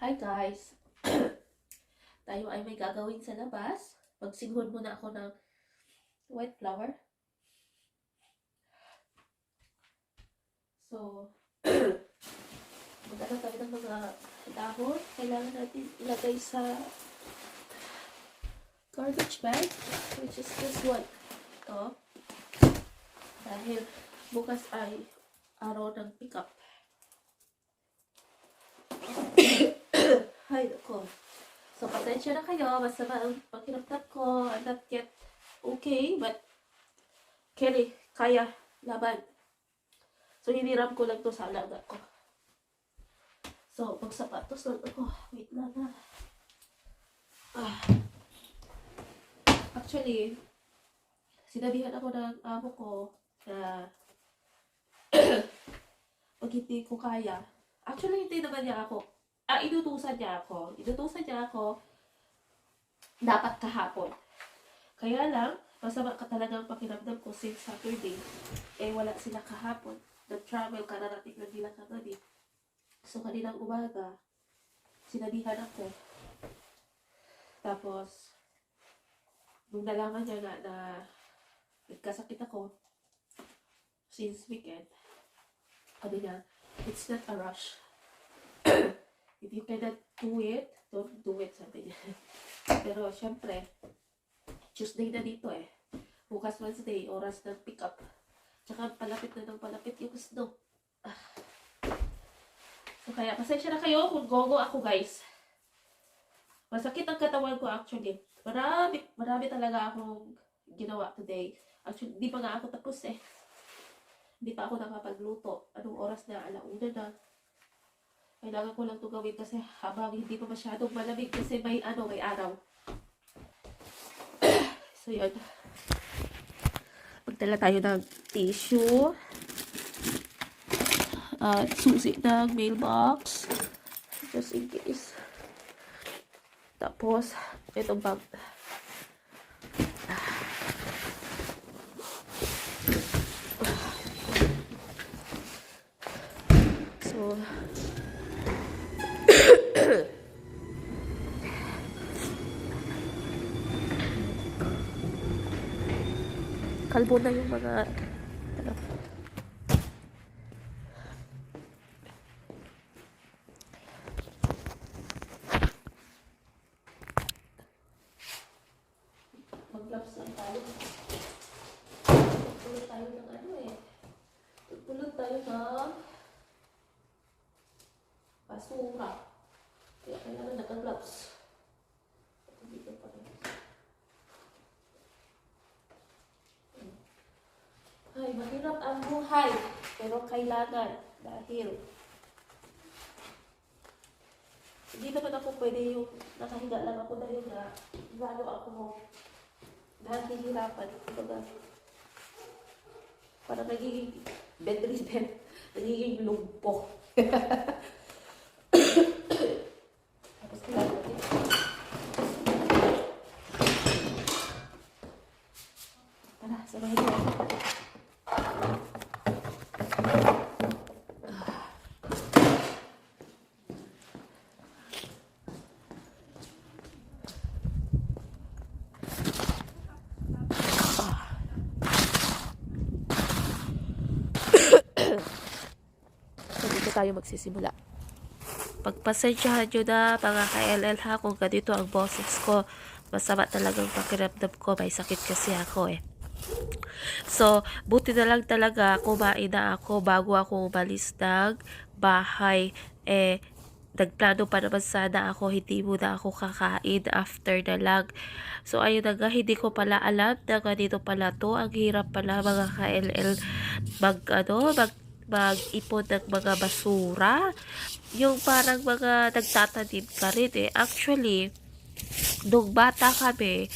Hi guys! Tayo ay may gagawin sa labas. Magsinghon muna ako ng white flower. So, magkano tayo ng mga dahon. Kailangan natin ilagay sa garbage bag, which is this one. Ito. Dahil bukas ay araw ng pick-up. Ay, ako. So, pasensya na kayo. Masama ang pakiramdam ko. I'm not yet okay, but Kelly, kaya. Laban. So, hiniram ko lang to sa alaga ko. So, magsapatos lang ako. Wait lang ha. Ah. Actually, sinabihan ako ng amo ko na pag hindi ko kaya, actually hindi naman niya ako, ah, inutusan niya ako. Inutusan niya ako dapat kahapon. Kaya lang, masama ka talagang pakiramdam ko since Saturday, eh wala sila kahapon. Nag-travel, kararating lang nila kagabi. So, kaninang umaga, sinabihan ako. Tapos, nung nalaman niya nga na nagkasakit ako, since weekend, sabi niya, it's not a rush. You cannot do it, don't do it, sabi niya. Pero, syempre, Tuesday na dito eh. Bukas Wednesday, oras ng pick up. Tsaka palapit na ng palapit yung snow. Ah. So, kaya pasensya na kayo kung gogo ako guys. Masakit ang katawan ko actually. Marami, marami talaga akong ginawa today. Actually, di pa nga ako tapos eh. Hindi pa ako nakapagluto. Anong oras na? Alauna na. Kailangan ko lang ito gawin kasi habang hindi pa masyadong malamig kasi may ano, may araw. so, yun. Magdala tayo ng tissue. At susi ng mailbox. Just in case. Tapos, itong bag. So, kalbo na yung mga ano, mag-gloves lang tayo. Pulot tayo ng ano eh. Pulot tayo ng basura. Kaya kailangan naka-gloves. Dito pa rin. Ay, mahirap ang buhay. Pero kailangan. Dahil hindi naman ako pwede yung nakahiga lang ako dahil nga lalo ako nahihirapan. Kumbaga, parang nagiging bedridden. Nagiging lumpo. Tapos kailangan natin. Tara, samahin mo. ako. Dito tayo magsisimula. Pagpasensyahan nyo na mga ka-LL ha kung ganito ang boses ko. Masama talagang pakiramdam ko. May sakit kasi ako eh. So, buti na lang talaga kumain na ako bago ako umalis ng bahay. Eh, nagplano pa naman sana ako, hindi muna ako kakain after na lang. So, ayun na nga, hindi ko pala alam na ganito pala to. Ang hirap pala mga ka-LL mag, ano, mag, mag-ipon ng mga basura. Yung parang mga nagtatanim ka rin eh. Actually, nung bata kami,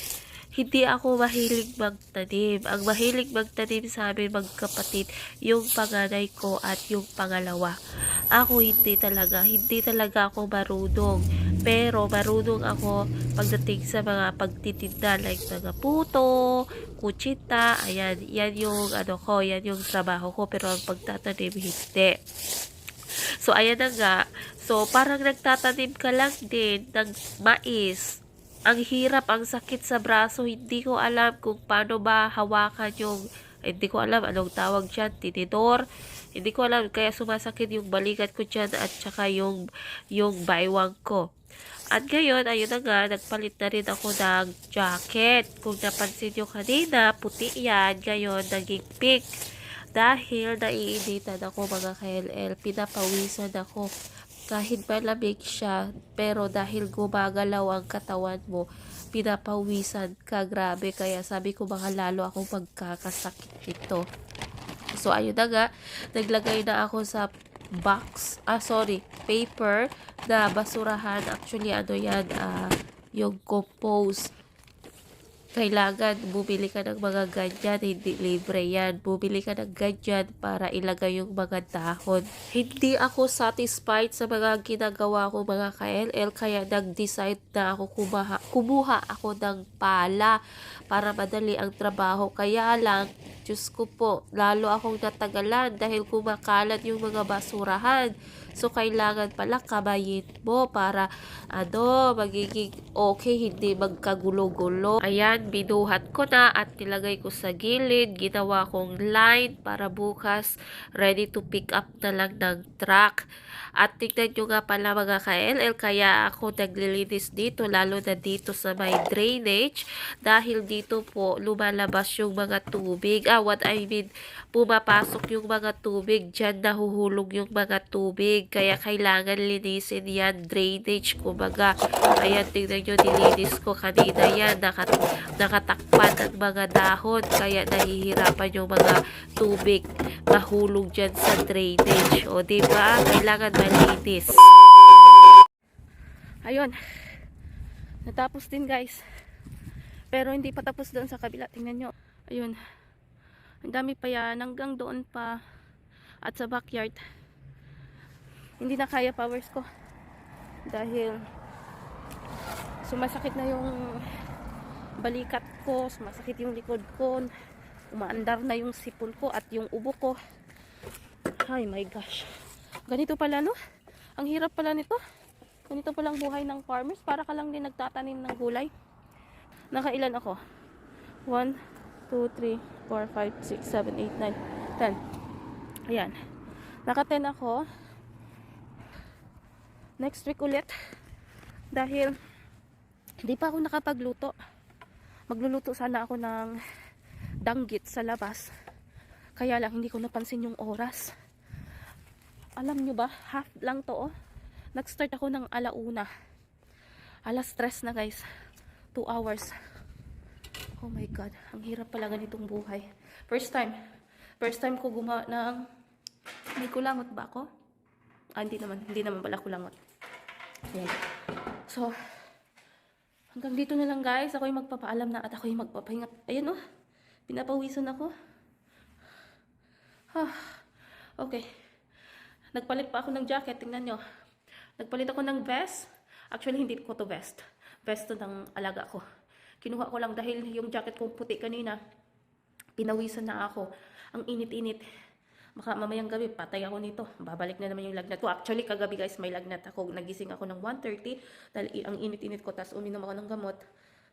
hindi ako mahilig magtanim. Ang mahilig magtanim sa amin magkapatid, yung panganay ko at yung pangalawa. Ako hindi talaga, hindi talaga ako marunong. Pero marunong ako pagdating sa mga pagtitinda like mga puto, kutsita, ayan, yan yung ano ko, yan yung trabaho ko pero ang pagtatanim hindi. So, ayan na nga. So, parang nagtatanim ka lang din ng mais. Ang hirap, ang sakit sa braso. Hindi ko alam kung paano ba hawakan yung, hindi ko alam anong tawag dyan, tinidor. Hindi ko alam, kaya sumasakit yung balikat ko dyan at saka yung, yung baywang ko. At ngayon, ayun na nga, nagpalit na rin ako ng jacket. Kung napansin nyo kanina, puti yan. Ngayon, naging pink. Dahil naiinitan ako mga KLL, pinapawisan ako. Kahit malamig siya, pero dahil gumagalaw ang katawan mo, pinapawisan ka, grabe. Kaya sabi ko baka lalo akong magkakasakit nito. So, ayun na nga, naglagay na ako sa box, ah, sorry, paper na basurahan. Actually, ano yan, ah, yung compost. Kailangan bumili ka ng mga ganyan, hindi libre yan. Bumili ka ng ganyan para ilagay yung mga dahon. Hindi ako satisfied sa mga ginagawa ko mga KLL, kaya nag-decide na ako kumaha, kumuha ako ng pala para madali ang trabaho. Kaya lang, Diyos ko po, lalo akong natagalan dahil kumakalat yung mga basurahan. So, kailangan pala kabayin mo para, ano, magiging okay, hindi magkagulo-gulo. Ayan, binuhat ko na at nilagay ko sa gilid. Ginawa kong line para bukas ready to pick up na lang ng truck. At tignan nyo nga pala mga ka-LL, kaya ako naglilinis dito, lalo na dito sa may drainage. Dahil dito po, lumalabas yung mga tubig. Ah, what I mean, pumapasok yung mga tubig. Diyan nahuhulog yung mga tubig. Kaya kailangan linisin yan, drainage, kumbaga. Ayan, tignan nyo, nilinis ko kanina yan. Nakat nakatakpan ang mga dahon. Kaya nahihirapan yung mga tubig mahulog dyan sa drainage. O, diba? Kailangan malinis. Ayun. Natapos din, guys. Pero hindi pa tapos doon sa kabila. Tingnan nyo. Ayun. Ang dami pa yan. Hanggang doon pa. At sa backyard. Hindi na kaya powers ko. Dahil sumasakit na yung balikat ko. Sumasakit yung likod ko. Umaandar na yung sipon ko at yung ubo ko. Ay my gosh. Ganito pala no? Ang hirap pala nito. Ganito pala ang buhay ng farmers. Para ka lang din nagtatanim ng gulay. Nakailan ako? 1, 2, 3, 4, 5, 6, 7, 8, 9, 10. Ayan. Naka-10 ako. Next week ulit. Dahil hindi pa ako nakapagluto. Magluluto sana ako ng danggit sa labas. Kaya lang hindi ko napansin yung oras. Alam nyo ba, half lang to oh. Nag-start ako ng alauna. Alas stress na guys. 2 hours. Oh my God. Ang hirap pala ganitong buhay. First time. First time ko gumawa ng... May kulangot ba ako? Ah, hindi naman. Hindi naman pala kulangot. Ayan. So, hanggang dito na lang guys. Ako yung magpapaalam na at ako yung magpapahinga. Ayan oh. Pinapawisan ako. Ah, okay. Nagpalit pa ako ng jacket. Tingnan nyo. Nagpalit ako ng vest. Actually, hindi ko to vest. Vest to ng alaga ko. Kinuha ko lang dahil yung jacket kong puti kanina, pinawisan na ako. Ang init-init. Baka mamayang gabi, patay ako nito. Babalik na naman yung lagnat ko. Actually, kagabi guys, may lagnat ako. Nagising ako ng 1.30 dahil ang init-init ko. Tapos uminom ako ng gamot.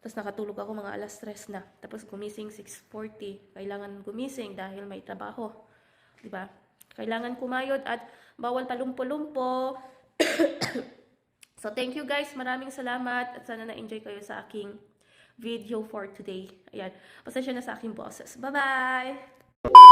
Tapos nakatulog ako mga alas 3 na. Tapos gumising 6.40. Kailangan gumising dahil may trabaho. ba? Kailangan kumayod at bawal palumpo-lumpo. so, thank you guys. Maraming salamat at sana na-enjoy kayo sa aking video for today. Ayan. Pasensya na sa aking boses. Bye-bye!